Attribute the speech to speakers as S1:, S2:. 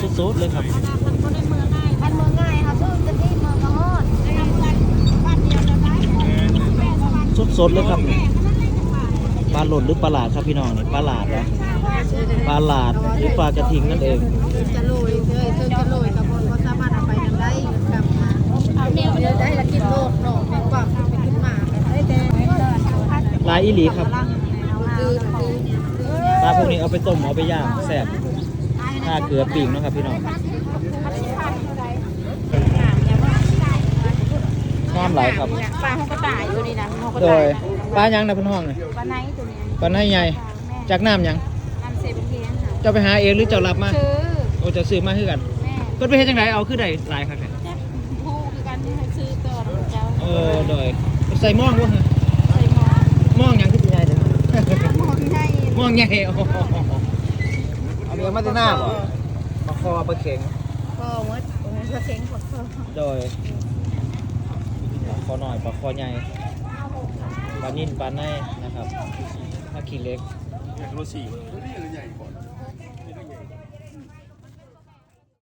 S1: สดๆเลยครับ
S2: บ้านเมืองง่ายค่ะเพิ่งจะที่เมืองกระฮอด
S1: สดๆเลยครับปลาหล่นหรือปลาหลาดครับพี่น้องนี่ปลาหลาดนะปลาหลาดหรือปลากระทิงนั่นเอง
S2: จะโรยเลยเพิ่งจะโรยกับคนก็สามารถเอาไปทำได้กลับมาเอาเนี่ยได้ละกินโลดเนาะเป็นกว่าเป็นขึ้นมาได้แต่
S1: ลายอีหลีครับปลาพวกนี้เอาไปต้มเอาไปย่างแซ่บ ถ้าเกลือปิ่งเนาะครับพี่น้องงามหลายครับ
S2: ปลาเขาก็ตายตัวนี้นะเขาก็
S1: โด
S2: ตาย
S1: ยปลายังนะเพี่นห้องเลย
S2: ปลาไหนตัวนี้
S1: ปลาไหนใหญ่จากน้ำหยัง
S2: น้ำเซเป็นเพียงค่ะ
S1: เจ้าไปหาเองหรือเจ้ารับมา
S2: ซื้อ
S1: โอ้เจะซื้อมาคือกัน
S2: แม่
S1: เพิ่นไปเฮ็ดจังไดเอาคือได้หลายครับเนี่ย
S2: ผู้คือกันที่ให้ซื้อตัวของเจ้า
S1: เออโดยใส่หม่องบ่ฮะ
S2: ใส่หมอ
S1: หม่องหยังคือสิใหญ่เด้อ
S2: หมอที่ให้
S1: หม่องใหญ่โอ้โห อันนี้เอามาจากหน้าบ่ปลาคอปลาเข็ง
S2: ก็มดโอ้โหกระเซ็งกดเพิ่ม
S1: โดยปลาคอหน่อยปลาคอใหญ่ปลานิ่นปลาในนะครับปลาขี้เล็ก
S3: อยากโลสี่ใหญ่ก่อน